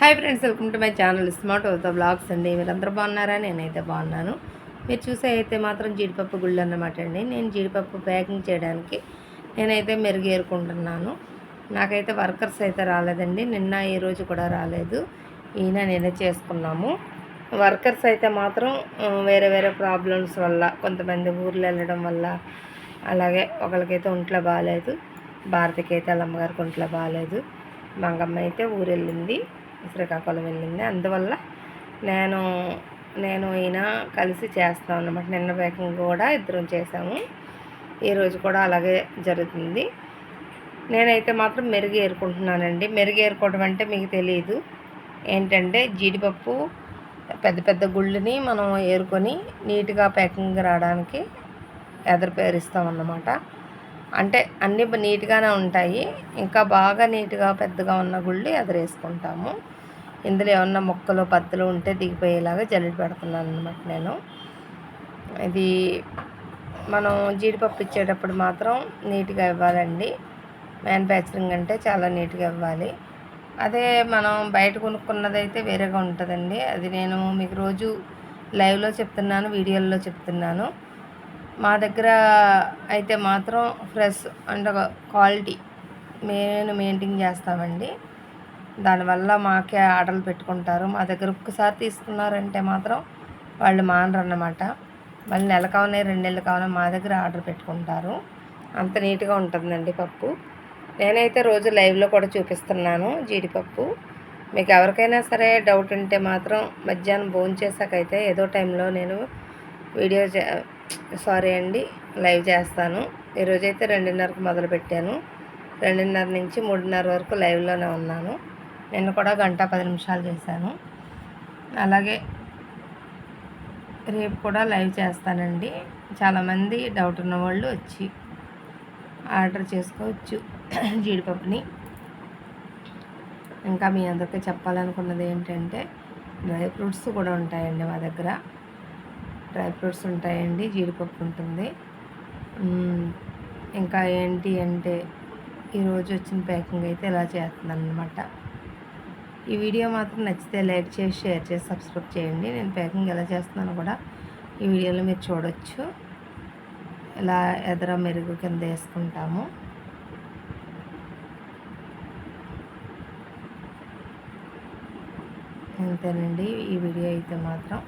Hi friends welcome to my channel smart అవుతా blogs అండి. మీరందరూ బాగున్నారా? నేనైతే బాగున్నాను. మీరు చూసే అయితే మాత్రం జీడిపప్పు గుళ్ళు అన్నమాట అండి. నేను జీడిపప్పు ప్యాకింగ్ చేయడానికి నేనైతే మెరుగేరుకుంటున్నాను. నాకైతే వర్కర్స్ అయితే రాలేదండి. నిన్న ఈ రోజు కూడా రాలేదు. ఈయన నేనే చేసుకున్నాము. వర్కర్స్ అయితే మాత్రం వేరే వేరే ప్రాబ్లమ్స్ వల్ల కొంతమంది ఊర్లు వెళ్ళడం వల్ల అలాగే ఒకరికైతే ఒంట్లో బాగాలేదు. భారతికి అయితే అల్లమ్మగారికి అమ్మగారికి ఒంట్లో బాగాలేదు. మంగమ్మ అయితే ఊరు వెళ్ళింది శ్రీకాకుళం వెళ్ళింది. అందువల్ల నేను నేను ఈయన కలిసి చేస్తాం అన్నమాట. నిన్న ప్యాకింగ్ కూడా ఇద్దరం చేసాము. ఈరోజు కూడా అలాగే జరుగుతుంది. నేనైతే మాత్రం మెరుగు ఏరుకుంటున్నానండి. మెరుగు ఏరుకోవడం అంటే మీకు తెలియదు ఏంటంటే జీడిపప్పు పెద్ద పెద్ద గుళ్ళని మనం ఏరుకొని నీట్గా ప్యాకింగ్ రావడానికి ఎదరు పేరుస్తాం అన్నమాట. అంటే అన్నీ నీట్గానే ఉంటాయి. ఇంకా బాగా నీట్గా పెద్దగా ఉన్న గుళ్ళు ఎదరేసుకుంటాము ఇందులో ఏమన్నా మొక్కలు పత్తులు ఉంటే దిగిపోయేలాగా జల్లెడ పెడుతున్నాను అనమాట నేను. ఇది మనం జీడిపప్పు ఇచ్చేటప్పుడు మాత్రం నీట్గా ఇవ్వాలండి. మ్యానుఫ్యాక్చరింగ్ అంటే చాలా నీట్గా ఇవ్వాలి. అదే మనం బయట కొనుక్కున్నదైతే వేరేగా ఉంటుందండి. అది నేను మీకు రోజు లైవ్లో చెప్తున్నాను వీడియోల్లో చెప్తున్నాను. మా దగ్గర అయితే మాత్రం ఫ్రెష్ అంటే క్వాలిటీ మేము మెయింటైన్ చేస్తామండి. దానివల్ల మాకే ఆర్డర్లు పెట్టుకుంటారు. మా దగ్గర ఒక్కసారి తీసుకున్నారంటే మాత్రం వాళ్ళు మానరు అన్నమాట మళ్ళీ నెల కావనే రెండు నెలలు కావనే మా దగ్గర ఆర్డర్ పెట్టుకుంటారు. అంత నీట్గా ఉంటుందండి పప్పు. నేనైతే రోజు లైవ్లో కూడా చూపిస్తున్నాను జీడిపప్పు. మీకు ఎవరికైనా సరే డౌట్ ఉంటే మాత్రం మధ్యాహ్నం భోజనం చేసాకైతే ఏదో టైంలో నేను వీడియో చే సారీ అండి లైవ్ చేస్తాను. ఈరోజైతే రెండున్నరకు మొదలు పెట్టాను రెండున్నర నుంచి మూడున్నర వరకు లైవ్లోనే ఉన్నాను. నిన్న కూడా గంట పది నిమిషాలు చేశాను. అలాగే రేపు కూడా లైవ్ చేస్తానండి. చాలామంది డౌట్ ఉన్న వాళ్ళు వచ్చి ఆర్డర్ చేసుకోవచ్చు జీడిపప్పుని. ఇంకా మీ అందరికీ చెప్పాలనుకున్నది ఏంటంటే డ్రై ఫ్రూట్స్ కూడా ఉంటాయండి మా దగ్గర. డ్రై ఫ్రూట్స్ ఉంటాయండి జీడిపప్పు ఉంటుంది. ఇంకా ఏంటి అంటే ఈరోజు వచ్చిన ప్యాకింగ్ అయితే ఇలా చేస్తున్నాను అనమాట ఈ వీడియో మాత్రం నచ్చితే లైక్ చేసి షేర్ చేసి సబ్స్క్రైబ్ చేయండి. నేను ప్యాకింగ్ ఎలా చేస్తున్నానో కూడా ఈ వీడియోలో మీరు చూడొచ్చు. ఇలా ఎదర మెరుగు కింద వేసుకుంటాము. అంతేనండి ఈ వీడియో అయితే మాత్రం.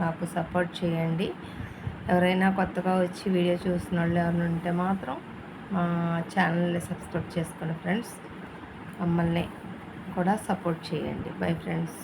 మాకు సపోర్ట్ చేయండి. ఎవరైనా కొత్తగా వచ్చి వీడియో చూసిన వాళ్ళు ఎవరైనా ఉంటే మాత్రం మా ఛానల్ని సబ్స్క్రైబ్ చేసుకోండి ఫ్రెండ్స్. మమ్మల్ని కూడా సపోర్ట్ చేయండి. Bye friends.